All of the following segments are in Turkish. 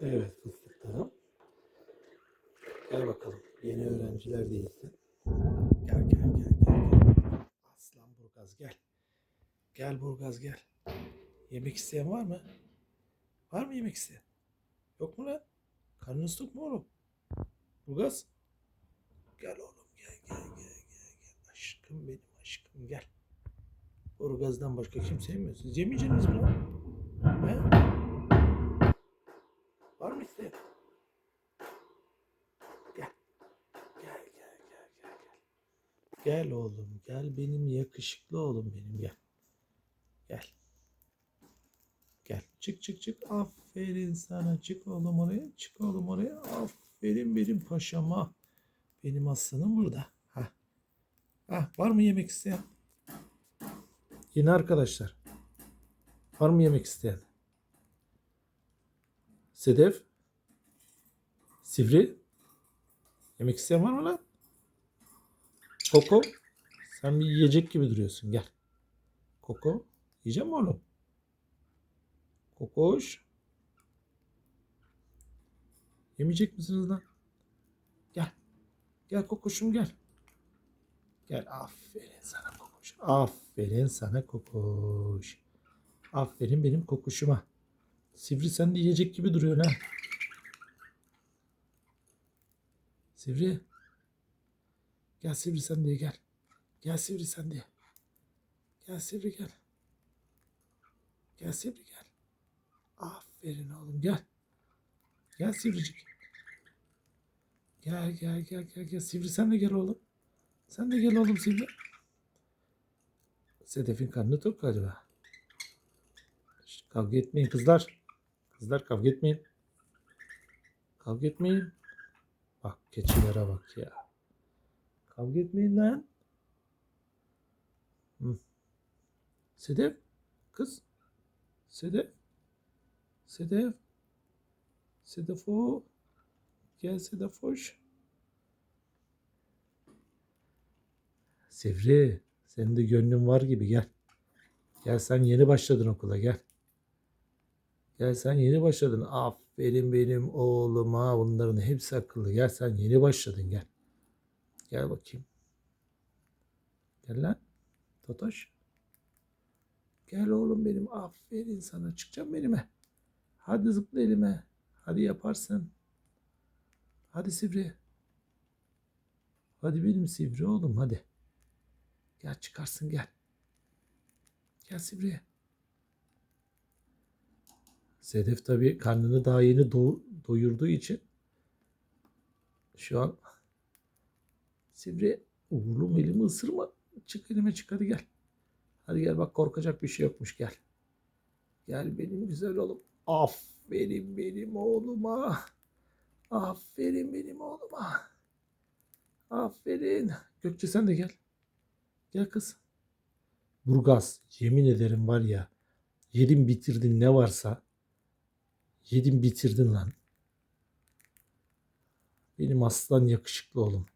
Evet fıstıklarım. Gel bakalım. Yeni öğrenciler değilsin. Gel gel gel gel. Aslan Burgaz gel. Gel Burgaz gel. Yemek isteyen var mı? Var mı yemek isteyen? Yok mu lan? Karnınız tok mu oğlum? Burgaz. Gel oğlum gel gel gel gel. gel. Aşkım benim aşkım gel. Burgaz'dan başka kim sevmiyor? Siz yemeyeceksiniz mi lan? He? Var mı isteyen? Gel. Gel gel gel gel gel. Gel oğlum gel benim yakışıklı oğlum benim gel. Gel. Gel. Çık çık çık. Aferin sana. Çık oğlum oraya. Çık oğlum oraya. Aferin benim paşama. Benim aslanım burada. Ha. Ha, var mı yemek isteyen? Yine arkadaşlar. Var mı yemek isteyen? Sedef? Sivri? Yemek isteyen var mı lan? Koko? Sen bir yiyecek gibi duruyorsun. Gel. Koko? Yiyecek mi oğlum? Kokoş? Yemeyecek misiniz lan? Gel. Gel kokoşum gel. Gel. Aferin sana kokoş. Aferin sana kokoş. Aferin benim kokuşuma. Sivri sen de yiyecek gibi duruyorsun ha. Sivri. Gel Sivri sen de gel. Gel Sivri sen de. Gel Sivri gel. Gel Sivri gel. Aferin oğlum gel. Gel Sivricik. Gel gel gel gel gel. Sivri sen de gel oğlum. Sen de gel oğlum Sivri. Sedef'in karnı tok galiba. Kavga etmeyin kızlar. Kızlar kavga etmeyin. Kavga etmeyin. Bak keçilere bak ya. Kavga etmeyin lan. Sedef. Kız. Sedef. Sedef. Sedefo. Gel Sedefoş. Sevri. Senin de gönlün var gibi gel. Gel sen yeni başladın okula gel. Gel sen yeni başladın. Aferin benim oğluma. Bunların hepsi akıllı. Gel sen yeni başladın gel. Gel bakayım. Gel lan. Totoş. Gel oğlum benim. Aferin sana. Çıkacağım benime. Hadi zıpla elime. Hadi yaparsın. Hadi Sivri. Hadi benim Sivri oğlum hadi. Gel çıkarsın gel. Gel Sivri. Sedef tabii karnını daha yeni do- doyurduğu için şu an Sivri oğlum elimi ısırma. Çık elime çık hadi gel. Hadi gel bak korkacak bir şey yokmuş gel. Gel benim güzel oğlum. Aferin benim oğluma. Aferin benim oğluma. Aferin. Gökçe sen de gel. Gel kız. Burgaz yemin ederim var ya yedin bitirdin ne varsa yedin bitirdin lan. Benim aslan yakışıklı oğlum.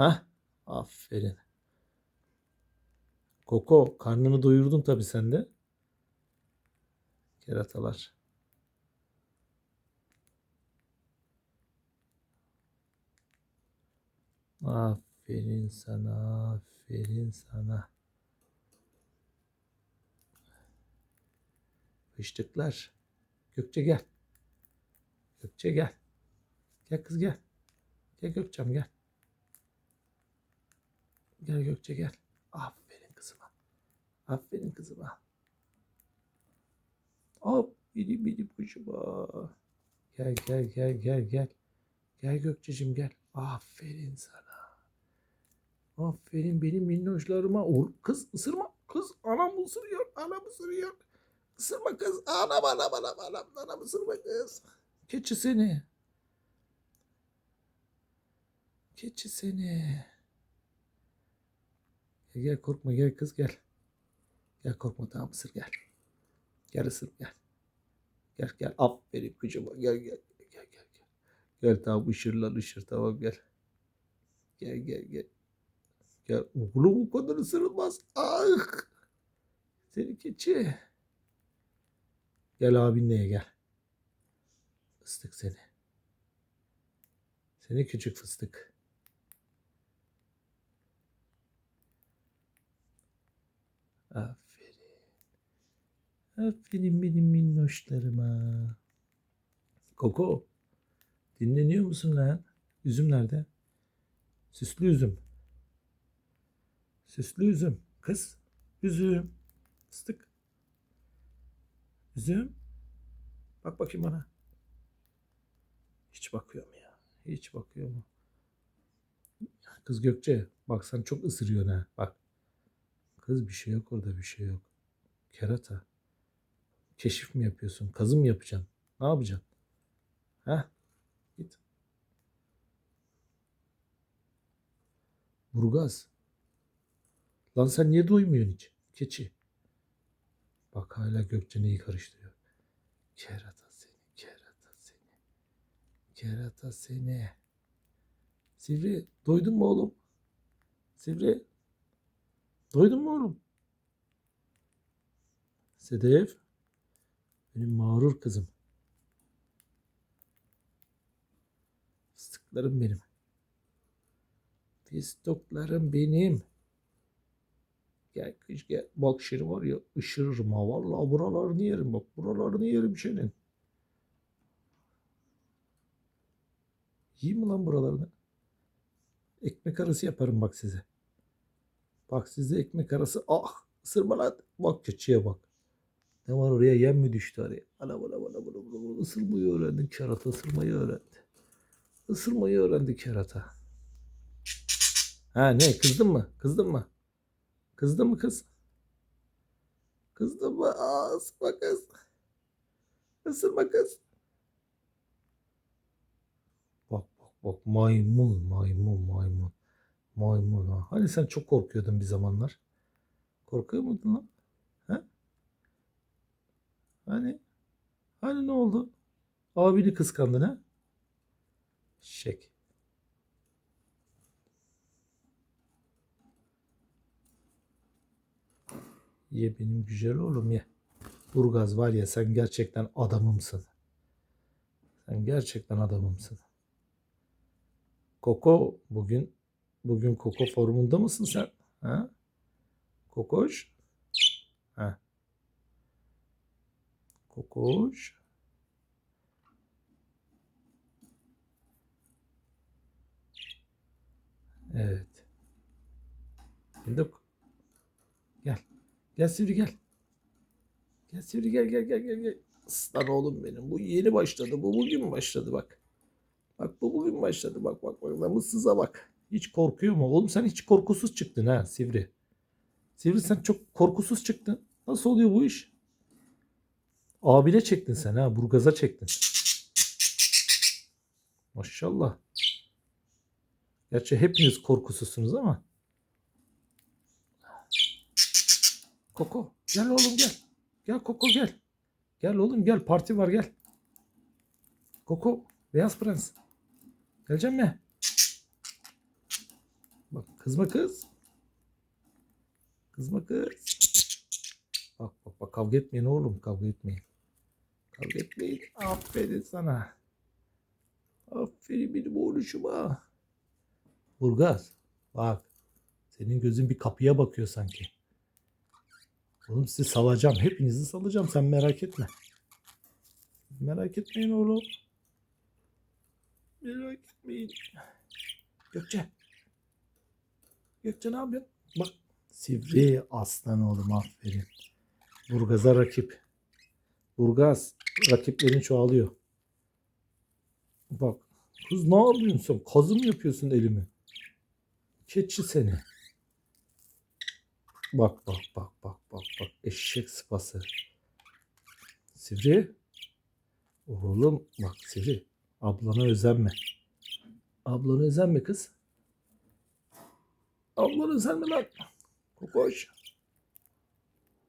Ha? Aferin. Koko karnını doyurdun tabii sen de. Keratalar. Aferin sana, aferin sana. Fıştıklar. Gökçe gel. Gökçe gel. Gel kız gel. Gel Gökçem gel. Gel Gökçe gel. Aferin kızıma. Aferin kızıma. Hop benim benim kuşuma. Gel gel gel gel gel. Gel Gökçe'cim gel. Aferin sana. Aferin benim minnoşlarıma. Oğlum kız ısırma. Kız anam ısırıyor. Anam ısırıyor. Isırma kız. Anam anam anam anam. Anam ısırma kız. Keçi seni. Keçi seni. Gel, gel korkma gel kız gel. Gel korkma tamam ısır gel. Gel ısır gel. Gel gel aferin kızıma gel gel gel gel gel. Gel tamam ışır lan ışır tamam gel. Gel gel gel. Gel oğlum o kadar ısırılmaz. Ah. Seni keçi. Gel abinle gel. fıstık seni. Seni küçük fıstık. Aferin. Aferin benim minnoşlarıma. Koko. Dinleniyor musun lan? Üzüm nerede? Süslü üzüm. Süslü üzüm. Kız. Üzüm. Fıstık. Üzüm. Bak bakayım bana. Hiç bakıyor mu ya? Hiç bakıyor mu? Kız Gökçe. Bak sen çok ısırıyorsun ha. Bak. Kız bir şey yok orada bir şey yok. Kerata. Keşif mi yapıyorsun? Kazı mı yapacaksın? Ne yapacaksın? Ha? Git. Burgaz. Lan sen niye doymuyorsun hiç? Keçi. Bak hala Gökçe neyi karıştırıyor. Kerata seni, kerata seni. Kerata seni. Sivri, doydun mu oğlum? Sivri, doydun mu oğlum? Sedef, benim mağrur kızım. Fıstıklarım benim. Fıstıklarım benim. Gel kış gel. Bak şimdi var ya ışırırım ha. Vallahi buralarını yerim bak. Buralarını yerim senin. Yiyeyim mi lan buralarını? Ekmek arası yaparım bak size. Bak size ekmek arası. Ah ısırma. Bak keçiye bak. Ne var oraya yem mi düştü oraya? Ana bana bana bana bana bana. Isırmayı öğrendi kerata. Isırmayı öğrendi. Isırmayı öğrendi kerata. Ha ne kızdın mı? Kızdın mı? Kızdın mı kız? Kızdın mı? Aa, ısırma kız. Isırma kız. Bak bak bak maymun maymun maymun. Maymun ha. Hani sen çok korkuyordun bir zamanlar. Korkuyor muydun lan? He? Hani? Hani ne oldu? Abini kıskandın ha? Şek. Ye benim güzel oğlum ye. Burgaz var ya sen gerçekten adamımsın. Sen gerçekten adamımsın. Koko bugün bugün Koko formunda mısın sen? Ha? Kokoş? Ha. Kokoş. Evet. Şimdi gel. Gel Sivri gel. Gel Sivri gel gel gel gel gel. Aslan oğlum benim. Bu yeni başladı. Bu bugün başladı bak. Bak bu bugün başladı. Bak bak bak. Namussuza bak. Hiç korkuyor mu? Oğlum sen hiç korkusuz çıktın ha Sivri. Sivri sen çok korkusuz çıktın. Nasıl oluyor bu iş? Abine çektin sen ha. Burgaza çektin. Maşallah. Gerçi hepiniz korkusuzsunuz ama. Koko gel oğlum gel. Gel Koko gel. Gel oğlum gel parti var gel. Koko beyaz prens. Gelecek mi? Kızma kız. Kızma kız. Bak bak bak kavga etmeyin oğlum kavga etmeyin. Kavga etmeyin. Aferin sana. Aferin benim oğluşuma. Burgaz bak. Senin gözün bir kapıya bakıyor sanki. Oğlum sizi salacağım. Hepinizi salacağım. Sen merak etme. Merak etmeyin oğlum. Merak etmeyin. Gökçe. Gökçe ne yapıyorsun? Bak. Sivri aslan oğlum aferin. Burgaz'a rakip. Burgaz rakiplerin çoğalıyor. Bak. Kız ne yapıyorsun sen? Kazı mı yapıyorsun elimi? Keçi seni. Bak bak bak bak bak bak. Eşek sıpası. Sivri. Oğlum bak Sivri. Ablana özenme. Ablana özenme kız. Ablana özenme lan. Kokoş.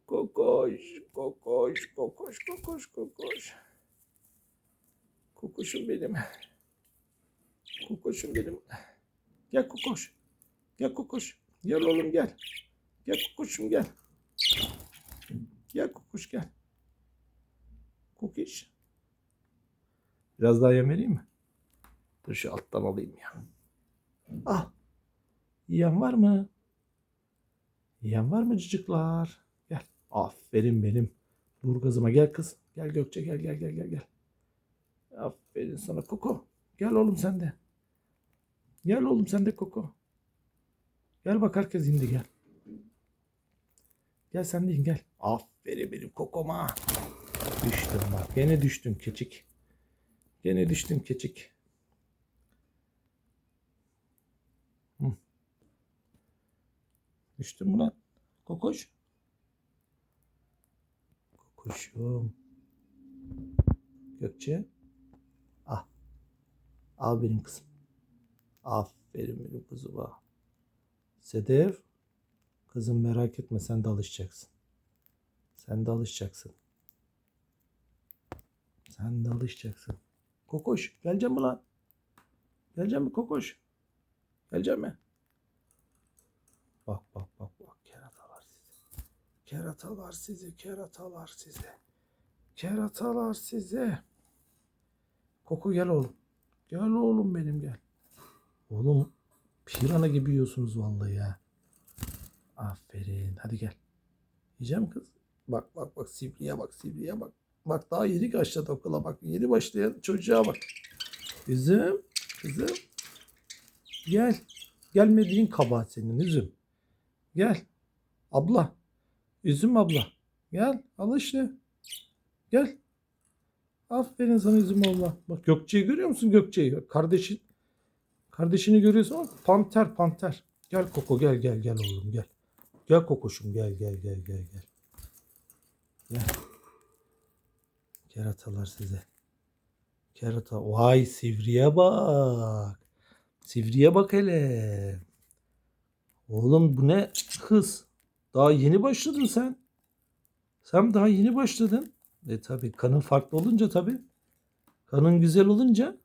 Kokoş. Kokoş. Kokoş. Kokoş. Kokoş. Kokuşum benim. Kokoşum benim. Gel kokoş. Gel kokoş. Gel oğlum gel. Gel kokuşum gel. Gel kokuş gel. Kokuş. Biraz daha yem mi? Dur şu alttan alayım ya. Al. Yiyen var mı? Yiyen var mı ciciklar? Gel. Aferin benim. Burgazıma gel kız. Gel Gökçe gel gel gel gel gel. Aferin sana Koko. Gel oğlum sen de. Gel oğlum sen de Koko. Gel bak herkes indi gel. Gel sen de in gel. Aferin benim kokoma. Düştün bak. Gene düştün keçik. Gene düştün keçik. Mü lan? Kokoş. Kokuşum. Gökçe. Ah. Al benim kızım. Aferin benim kızıma. Sedef. Kızım merak etme sen de alışacaksın. Sen de alışacaksın. Sen de alışacaksın. Kokoş gelecek mi lan? Gelecek mi Kokoş? Gelecek mi? Bak bak bak bak keratalar sizi. Keratalar sizi, keratalar sizi. Keratalar sizi. Koku gel oğlum. Gel oğlum benim gel. Oğlum pirana gibi yiyorsunuz vallahi ya. Aferin. Hadi gel. Yiyeceğim kız. Bak bak bak Sibri'ye bak Sibri'ye bak. Bak daha yeni başladı okula bak. Yeni başlayan çocuğa bak. Üzüm. Kızım. Gel. Gelmediğin kabahat senin üzüm. Gel. Abla. Üzüm abla. Gel. Al işte. Gel. Aferin sana üzüm abla. Bak Gökçe'yi görüyor musun Gökçe'yi? Kardeşin. Kardeşini görüyorsun ama panter panter. Gel Koko gel gel gel oğlum gel. Gel Kokoşum gel gel gel gel gel. Gel. Keratalar size. Kerata. Vay sivriye bak. Sivriye bak hele. Oğlum bu ne hız. Daha yeni başladın sen. Sen daha yeni başladın. E tabi kanın farklı olunca tabi. Kanın güzel olunca.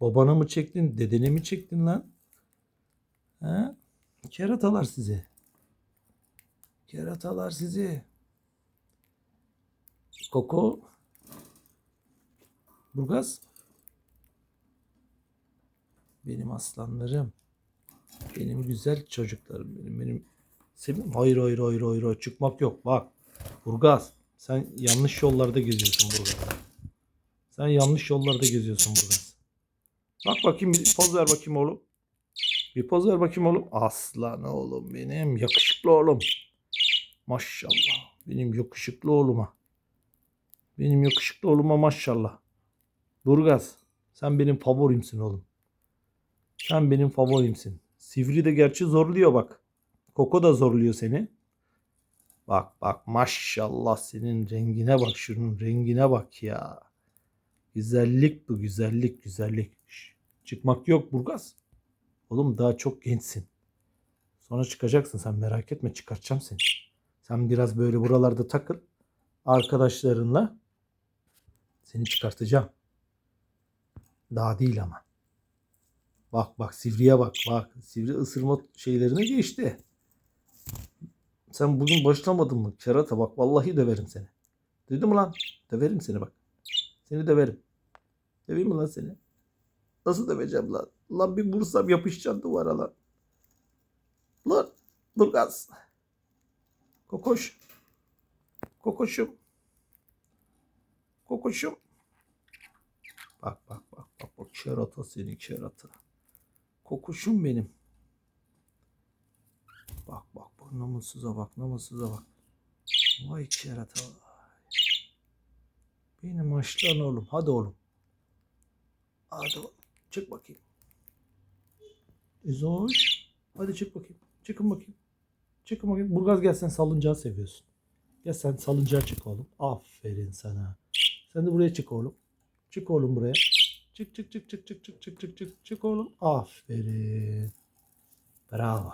Babana mı çektin, dedene mi çektin lan? Ha? Keratalar sizi. Keratalar sizi. Koko. Burgaz. Benim aslanlarım. Benim güzel çocuklarım benim. Benim Sevim. Hayır hayır hayır hayır hayır. çıkmak yok. Bak. Burgaz. Sen yanlış yollarda geziyorsun Burgaz. Sen yanlış yollarda geziyorsun Burgaz. Bak bakayım bir poz ver bakayım oğlum. Bir poz ver bakayım oğlum. Aslan oğlum benim. Yakışıklı oğlum. Maşallah. Benim yakışıklı oğluma. Benim yakışıklı oğluma maşallah. Burgaz. Sen benim favorimsin oğlum. Sen benim favorimsin. Sivri de gerçi zorluyor bak. Koko da zorluyor seni. Bak bak maşallah senin rengine bak şunun rengine bak ya. Güzellik bu güzellik güzellik. Şş, çıkmak yok Burgaz. Oğlum daha çok gençsin. Sonra çıkacaksın sen merak etme çıkartacağım seni. Sen biraz böyle buralarda takıl. Arkadaşlarınla seni çıkartacağım. Daha değil ama. Bak bak sivriye bak bak. Sivri ısırma şeylerine geçti. Sen bugün başlamadın mı? Kerata bak vallahi döverim seni. Mu lan? Döverim seni bak. Seni döverim. Döveyim mi lan seni? Nasıl döveceğim lan? Lan bir vursam yapışacaksın duvara lan. Lan Burgaz. Kokoş. Kokoşum. Kokoşum. Bak bak bak bak bak kerata seni kerata. Kokuşum benim. Bak bak bak namussuza bak namussuza bak. Vay kerata. Benim aslan oğlum. Hadi oğlum. Hadi oğlum. Çık bakayım. Ezoş. Hadi çık bakayım. Çıkın bakayım. Çıkın bakayım. Burgaz gel sen salıncağı seviyorsun. Gel sen salıncağa çık oğlum. Aferin sana. Sen de buraya çık oğlum. Çık oğlum buraya. Çık çık çık çık çık çık çık çık çık çık oğlum. Aferin. Bravo.